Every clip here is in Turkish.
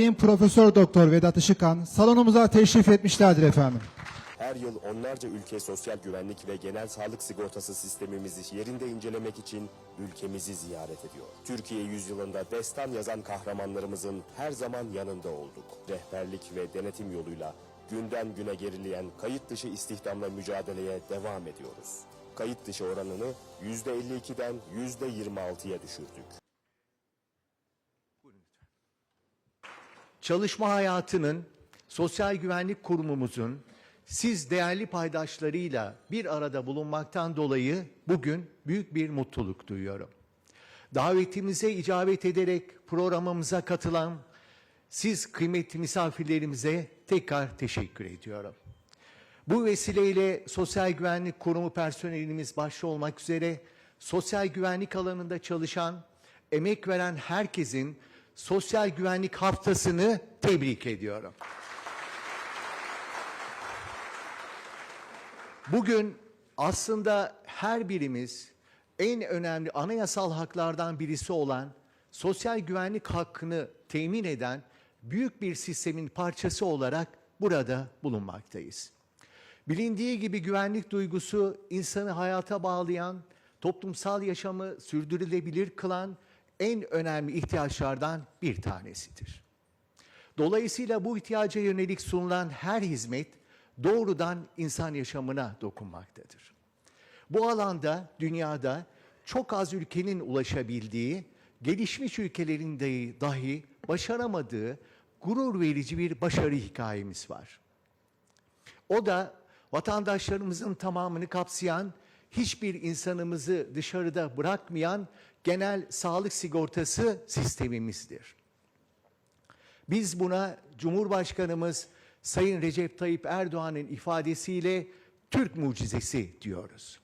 Sayın Profesör Doktor Vedat Işıkhan salonumuza teşrif etmişlerdir efendim. Her yıl onlarca ülke sosyal güvenlik ve genel sağlık sigortası sistemimizi yerinde incelemek için ülkemizi ziyaret ediyor. Türkiye yüzyılında destan yazan kahramanlarımızın her zaman yanında olduk. Rehberlik ve denetim yoluyla günden güne gerileyen kayıt dışı istihdamla mücadeleye devam ediyoruz. Kayıt dışı oranını %52'den %26'ya düşürdük. Çalışma hayatının, sosyal güvenlik kurumumuzun siz değerli paydaşlarıyla bir arada bulunmaktan dolayı bugün büyük bir mutluluk duyuyorum. Davetimize icabet ederek programımıza katılan siz kıymetli misafirlerimize tekrar teşekkür ediyorum. Bu vesileyle Sosyal Güvenlik Kurumu personelimiz başta olmak üzere sosyal güvenlik alanında çalışan, emek veren herkesin Sosyal Güvenlik Haftasını tebrik ediyorum. Bugün aslında her birimiz en önemli anayasal haklardan birisi olan sosyal güvenlik hakkını temin eden büyük bir sistemin parçası olarak burada bulunmaktayız. Bilindiği gibi güvenlik duygusu insanı hayata bağlayan, toplumsal yaşamı sürdürülebilir kılan en önemli ihtiyaçlardan bir tanesidir. Dolayısıyla bu ihtiyaca yönelik sunulan her hizmet doğrudan insan yaşamına dokunmaktadır. Bu alanda dünyada çok az ülkenin ulaşabildiği, gelişmiş ülkelerin de dahi başaramadığı gurur verici bir başarı hikayemiz var. O da vatandaşlarımızın tamamını kapsayan, hiçbir insanımızı dışarıda bırakmayan genel sağlık sigortası sistemimizdir. Biz buna Cumhurbaşkanımız Sayın Recep Tayyip Erdoğan'ın ifadesiyle Türk mucizesi diyoruz.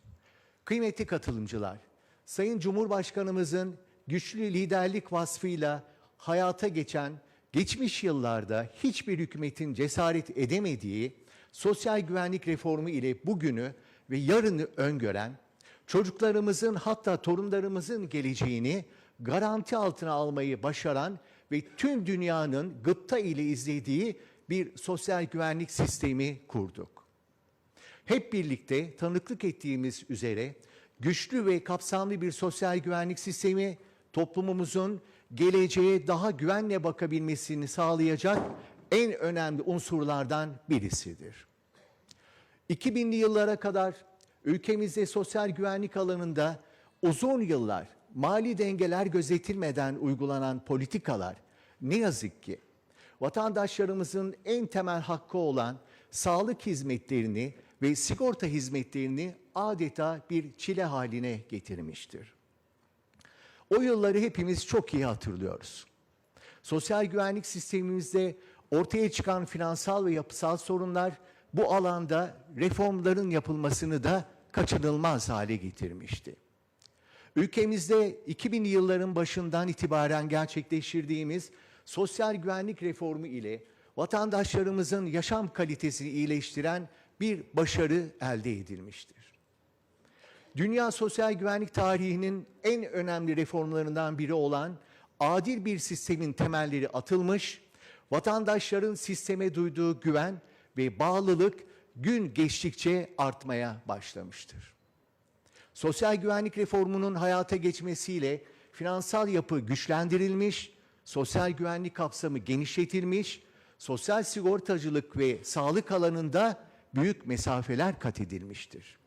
Kıymetli katılımcılar, Sayın Cumhurbaşkanımızın güçlü liderlik vasfıyla hayata geçen geçmiş yıllarda hiçbir hükümetin cesaret edemediği sosyal güvenlik reformu ile bugünü ve yarını öngören, çocuklarımızın hatta torunlarımızın geleceğini garanti altına almayı başaran ve tüm dünyanın gıpta ile izlediği bir sosyal güvenlik sistemi kurduk. Hep birlikte tanıklık ettiğimiz üzere güçlü ve kapsamlı bir sosyal güvenlik sistemi toplumumuzun geleceğe daha güvenle bakabilmesini sağlayacak en önemli unsurlardan birisidir. 2000'li yıllara kadar ülkemizde sosyal güvenlik alanında uzun yıllar mali dengeler gözetilmeden uygulanan politikalar ne yazık ki vatandaşlarımızın en temel hakkı olan sağlık hizmetlerini ve sigorta hizmetlerini adeta bir çile haline getirmiştir. O yılları hepimiz çok iyi hatırlıyoruz. Sosyal güvenlik sistemimizde ortaya çıkan finansal ve yapısal sorunlar bu alanda reformların yapılmasını da kaçınılmaz hale getirmişti. Ülkemizde 2000'li yılların başından itibaren gerçekleştirdiğimiz sosyal güvenlik reformu ile vatandaşlarımızın yaşam kalitesini iyileştiren bir başarı elde edilmiştir. Dünya sosyal güvenlik tarihinin en önemli reformlarından biri olan adil bir sistemin temelleri atılmış, vatandaşların sisteme duyduğu güven ve bağlılık gün geçtikçe artmaya başlamıştır. Sosyal güvenlik reformunun hayata geçmesiyle finansal yapı güçlendirilmiş, sosyal güvenlik kapsamı genişletilmiş, sosyal sigortacılık ve sağlık alanında büyük mesafeler kat edilmiştir.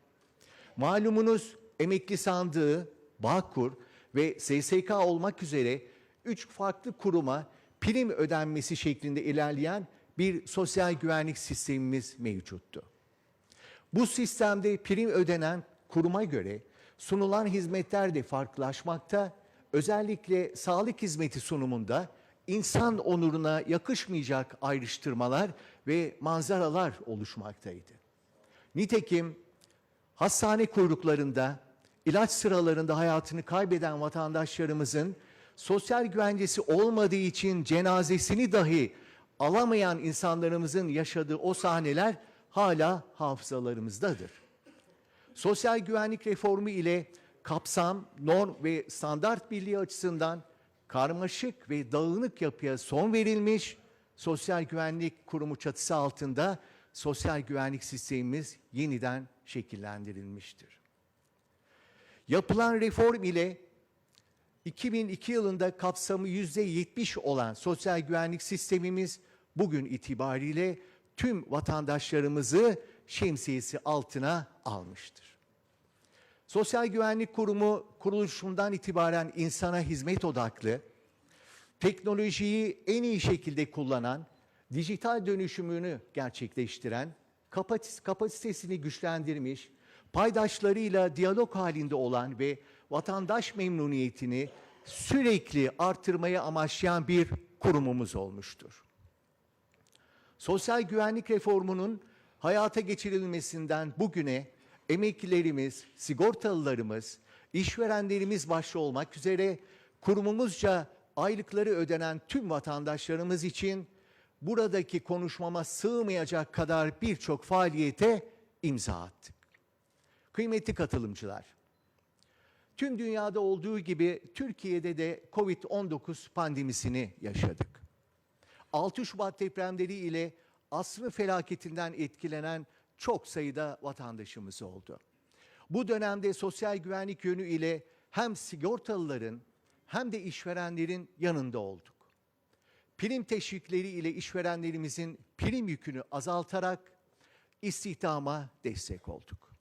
Malumunuz emekli sandığı, Bağkur ve SSK olmak üzere üç farklı kuruma prim ödenmesi şeklinde ilerleyen bir sosyal güvenlik sistemimiz mevcuttu. Bu sistemde prim ödenen kuruma göre sunulan hizmetler de farklılaşmakta, özellikle sağlık hizmeti sunumunda insan onuruna yakışmayacak ayrıştırmalar ve manzaralar oluşmaktaydı. Nitekim hastane kuyruklarında, ilaç sıralarında hayatını kaybeden vatandaşlarımızın sosyal güvencesi olmadığı için cenazesini dahi alamayan insanlarımızın yaşadığı o sahneler hala hafızalarımızdadır. Sosyal güvenlik reformu ile kapsam, norm ve standart birliği açısından karmaşık ve dağınık yapıya son verilmiş, Sosyal Güvenlik Kurumu çatısı altında sosyal güvenlik sistemimiz yeniden şekillendirilmiştir. Yapılan reform ile 2002 yılında kapsamı %70 olan sosyal güvenlik sistemimiz bugün itibariyle tüm vatandaşlarımızı şemsiyesi altına almıştır. Sosyal Güvenlik Kurumu kuruluşundan itibaren insana hizmet odaklı, teknolojiyi en iyi şekilde kullanan, dijital dönüşümünü gerçekleştiren, kapasitesini güçlendirmiş, paydaşlarıyla diyalog halinde olan ve vatandaş memnuniyetini sürekli artırmaya amaçlayan bir kurumumuz olmuştur. Sosyal güvenlik reformunun hayata geçirilmesinden bugüne emeklilerimiz, sigortalılarımız, işverenlerimiz başta olmak üzere kurumumuzca aylıkları ödenen tüm vatandaşlarımız için buradaki konuşmama sığmayacak kadar birçok faaliyete imza attık. Kıymetli katılımcılar, tüm dünyada olduğu gibi Türkiye'de de Covid-19 pandemisini yaşadık. 6 Şubat depremleri ile asrı felaketinden etkilenen çok sayıda vatandaşımız oldu. Bu dönemde sosyal güvenlik yönü ile hem sigortalıların hem de işverenlerin yanında olduk. Prim teşvikleri ile işverenlerimizin prim yükünü azaltarak istihdama destek olduk.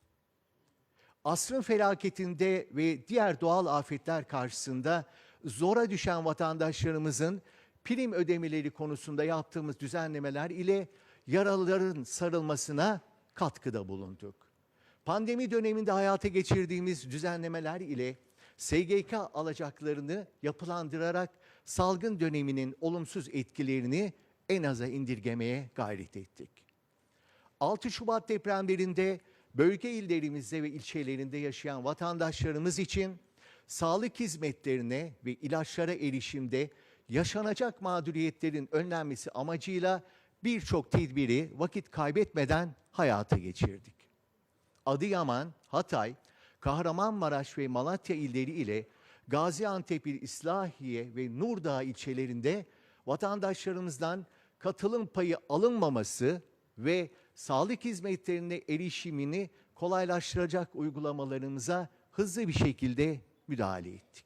Asrın felaketinde ve diğer doğal afetler karşısında zora düşen vatandaşlarımızın prim ödemeleri konusunda yaptığımız düzenlemeler ile yaralıların sarılmasına katkıda bulunduk. Pandemi döneminde hayata geçirdiğimiz düzenlemeler ile SGK alacaklarını yapılandırarak salgın döneminin olumsuz etkilerini en aza indirgemeye gayret ettik. 6 Şubat depremlerinde bölge illerimizde ve ilçelerinde yaşayan vatandaşlarımız için sağlık hizmetlerine ve ilaçlara erişimde yaşanacak mağduriyetlerin önlenmesi amacıyla birçok tedbiri vakit kaybetmeden hayata geçirdik. Adıyaman, Hatay, Kahramanmaraş ve Malatya illeri ile Gaziantep İslahiye ve Nurdağ ilçelerinde vatandaşlarımızdan katılım payı alınmaması ve sağlık hizmetlerine erişimini kolaylaştıracak uygulamalarımıza hızlı bir şekilde müdahale ettik.